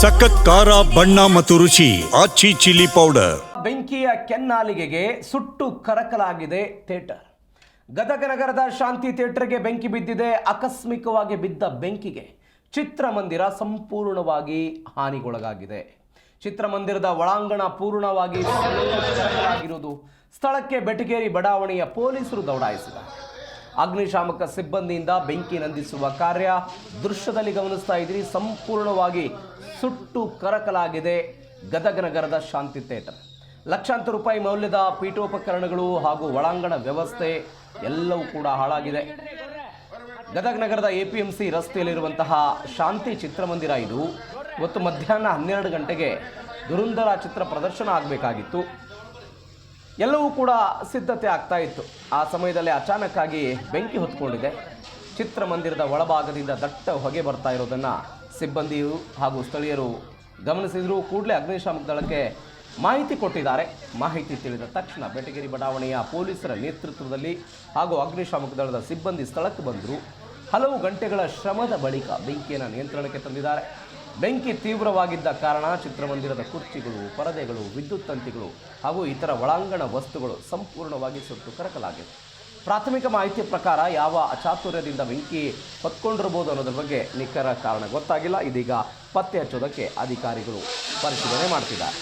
ಸಖತ್ ಖಾರ, ಬಣ್ಣ ಮತ್ತು ರುಚಿ, ಆಚಿ ಚಿಲ್ಲಿ ಪೌಡರ್. ಬೆಂಕಿಯ ಕೆನ್ನಾಲಿಗೆಗೆ ಸುಟ್ಟು ಕರಕಲಾಗಿದೆ ಥಿಯೇಟರ್. ಗದಗ ನಗರದ ಶಾಂತಿ ಥಿಯೇಟರ್ಗೆ ಬೆಂಕಿ ಬಿದ್ದಿದೆ, ಆಕಸ್ಮಿಕವಾಗಿ ಬಿದ್ದ ಬೆಂಕಿಗೆ. ಚಿತ್ರಮಂದಿರ ಸಂಪೂರ್ಣವಾಗಿ ಹಾನಿಗೊಳಗಾಗಿದೆ. ಚಿತ್ರಮಂದಿರದ ಒಳಾಂಗಣ ಪೂರ್ಣವಾಗಿ ಸ್ಥಳಕ್ಕೆ ಬೆಟಗೇರಿ ಬಡಾವಣೆಯ ಪೊಲೀಸರು ದೌಡಾಯಿಸಿದ್ದಾರೆ. ಅಗ್ನಿಶಾಮಕ ಸಿಬ್ಬಂದಿಯಿಂದ ಬೆಂಕಿ ನಂದಿಸುವ ಕಾರ್ಯ ದೃಶ್ಯದಲ್ಲಿ ಗಮನಿಸ್ತಾ ಇದ್ದೀರಿ. ಸಂಪೂರ್ಣವಾಗಿ ಸುಟ್ಟು ಕರಕಲಾಗಿದೆ ಗದಗ ನಗರದ ಶಾಂತಿ ಥಿಯೇಟರ್ ಲಕ್ಷಾಂತರ ರೂಪಾಯಿ ಮೌಲ್ಯದ ಪೀಠೋಪಕರಣಗಳು ಹಾಗೂ ಒಳಾಂಗಣ ವ್ಯವಸ್ಥೆ ಎಲ್ಲವೂ ಕೂಡ ಹಾಳಾಗಿದೆ. ಗದಗ ನಗರದ ಎ ಪಿ ಎಂ ಸಿ ರಸ್ತೆಯಲ್ಲಿರುವಂತಹ ಶಾಂತಿ ಚಿತ್ರಮಂದಿರ ಇದು. ಇವತ್ತು ಮಧ್ಯಾಹ್ನ ಹನ್ನೆರಡು ಗಂಟೆಗೆ ದುರಂಧರ ಚಿತ್ರ ಪ್ರದರ್ಶನ ಆಗಬೇಕಾಗಿತ್ತು. ಎಲ್ಲವೂ ಕೂಡ ಸಿದ್ಧತೆ ಆಗ್ತಾ ಇತ್ತು. ಆ ಸಮಯದಲ್ಲಿ ಅಚಾನಕ್ಕಾಗಿ ಬೆಂಕಿ ಹೊತ್ಕೊಂಡಿದೆ. ಚಿತ್ರಮಂದಿರದ ಒಳಭಾಗದಿಂದ ದಟ್ಟ ಹೊಗೆ ಬರ್ತಾ ಇರೋದನ್ನು ಸಿಬ್ಬಂದಿಯು ಹಾಗೂ ಸ್ಥಳೀಯರು ಗಮನಿಸಿದ್ರು. ಕೂಡಲೇ ಅಗ್ನಿಶಾಮಕ ದಳಕ್ಕೆ ಮಾಹಿತಿ ಕೊಟ್ಟಿದ್ದಾರೆ. ಮಾಹಿತಿ ತಿಳಿದ ತಕ್ಷಣ ಬೆಟಗೇರಿ ಬಡಾವಣೆಯ ಪೊಲೀಸರ ನೇತೃತ್ವದಲ್ಲಿ ಹಾಗೂ ಅಗ್ನಿಶಾಮಕ ದಳದ ಸಿಬ್ಬಂದಿ ಸ್ಥಳಕ್ಕೆ ಬಂದರು. ಹಲವು ಗಂಟೆಗಳ ಶ್ರಮದ ಬಳಿಕ ಬೆಂಕಿಯನ್ನು ನಿಯಂತ್ರಣಕ್ಕೆ ತಂದಿದ್ದಾರೆ. ಬೆಂಕಿ ತೀವ್ರವಾಗಿದ್ದ ಕಾರಣ ಚಿತ್ರಮಂದಿರದ ಕುರ್ಚಿಗಳು, ಪರದೆಗಳು, ವಿದ್ಯುತ್ ತಂತಿಗಳು ಹಾಗೂ ಇತರ ಒಳಾಂಗಣ ವಸ್ತುಗಳು ಸಂಪೂರ್ಣವಾಗಿ ಸುಟ್ಟು ಕರಕಲಾಗಿದೆ ಪ್ರಾಥಮಿಕ ಮಾಹಿತಿ ಪ್ರಕಾರ ಯಾವ ಅಚಾತುರ್ಯದಿಂದ ಬೆಂಕಿ ಹೊತ್ಕೊಂಡಿರ್ಬೋದು ಅನ್ನೋದ್ರ ಬಗ್ಗೆ ನಿಖರ ಕಾರಣ ಗೊತ್ತಾಗಿಲ್ಲ. ಇದೀಗ ಪತ್ತೆ ಹಚ್ಚೋದಕ್ಕೆ ಅಧಿಕಾರಿಗಳು ಪರಿಶೀಲನೆ ಮಾಡ್ತಿದ್ದಾರೆ.